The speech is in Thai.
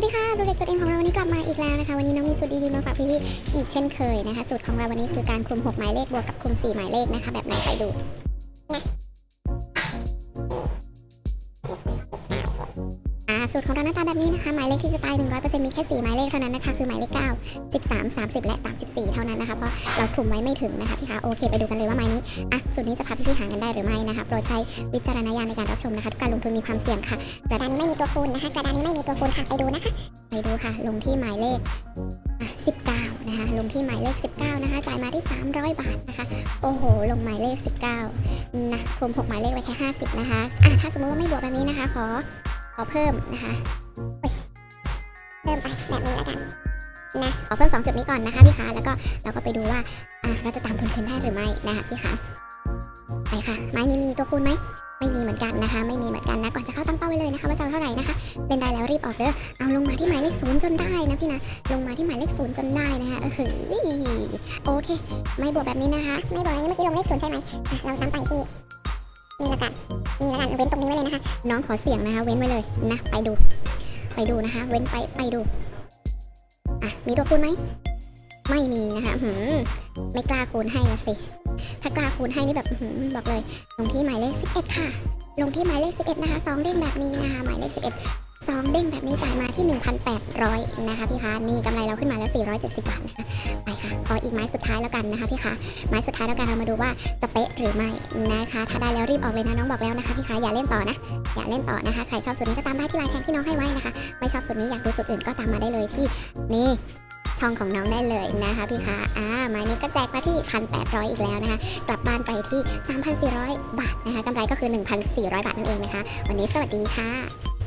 วัสดีค่ะดูเด็กตัวเองของเราวันนี้กลับมาอีกแล้วนะคะ วันนี้น้องมีสูตรดีๆมาฝากพี่ๆอีกเช่นเคยนะคะ สูตรของเราวันนี้คือการคลุม 6 หมายเลขบวกกับคลุม 4 หมายเลขนะคะ แบบไหนไปดูนะ สูตรของเราหน้าตาแบบนี้นะคะ หมายเลขที่จะตาย100%มีแค่4หมายเลขเท่านั้นนะคะ คือหมายเลข 9 13 30 และ 34 เท่านั้นนะคะ เพราะเราคลุมไว้ไม่ถึงนะคะพี่คะ โอเค ไปดูกันเลยว่าหมายนี้ อะ สูตรนี้จะพาพี่ๆหากันได้หรือไม่นะคะ โปรดใช้วิจารณญาณในการรับชมนะคะทุกการลงทุนมีความเสี่ยงค่ะ กระดานนี้ไม่มีตัวคูณนะคะ กระดานนี้ไม่มีตัวคูณค่ะ ไปดูนะคะ ไปดูค่ะ ลงที่หมายเลขอะ19 นะคะ ลงที่หมายเลข 19 นะคะ จ่ายมาที่ 300 บาทนะคะ โอ้โห ลงหมายเลข 19 นะรวม6หมายเลขไว้แค่ 50 นะคะ อะ ถ้าสมมติว่าไม่บวกแบบนี้นะคะ ขอ ขอเพิ่มนะคะเพิ่มไปแบบนี้แล้วกันนะขอเพิ่ม2จุดนี้ก่อนนะคะพี่คะแล้วก็เราก็ไปดูว่าเราจะตามทุนคืนได้หรือไม่นะคะพี่คะไปค่ะ ไม้นี้มีตัวคูณไหมไม่มีเหมือนกันนะคะ ไม่มีเหมือนกันนะก่อนจะเข้าตั้งเป้าไว้เลยนะคะว่าจะเอาเท่าไหร่นะคะเล่นได้แล้วรีบออกเด้อเอาลงมาที่หมายเลขศูนย์จนได้นะพี่นะลงมาที่หมายเลขศูนย์จนได้นะคะเออโอเค ไม่บวกแบบนี้นะคะ ไม่บวกอย่างนี้เมื่อกี้ลงเลขศูนย์ใช่ไหมเราซ้ำไปที่ นี่ละกันนี่ละกันเว้นตรงนี้ไว้เลยนะคะ น้องขอเสียงนะคะ เว้นไว้เลยนะ ไปดู ไปดูนะคะ เว้นไปไปดูอะมีตัวคูณไหมไม่มีนะคะหืมไม่กล้าคูณให้ละสิถ้ากล้าคูณให้นี่แบบหืมบอกเลย ลงที่หมายเลข 11 ค่ะ ลงที่หมายเลข 11 นะคะ2เด้งแบบนี้นะคะหมายเลข 11 2เด้งแบบนี้จ่ายมาที่ 1,800 นะคะพี่คะนี่กำไรเราขึ้นมาแล้ว 470 บาทนะคะไปค่ะขออีกไม้สุดท้ายแล้วกันนะคะพี่คะไม้สุดท้ายแล้วกันเรามาดูว่าจะเป๊ะหรือไม่นะคะ ถ้าได้แล้วรีบออกเลยนะน้องบอกแล้วนะคะพี่คะอย่าเล่นต่อนะอย่าเล่นต่อนะคะใครชอบสูตรนี้ก็ตามได้ที่ไลน์แทงที่น้องให้ไว้นะคะไม่ชอบสูตรนี้อยากดูสูตรอื่นก็ตามมาได้เลยที่นี่ช่องของน้องได้เลยนะคะพี่คะอ่าไม้นี้ก็แจกมาที่ 1,800 อีกแล้วนะคะ กลับบ้านไปที่ 3,400 บาทนะคะกำไรก็คือ 1,400 บาทนั่นเองนะคะ วันนี้สวัสดีค่ะ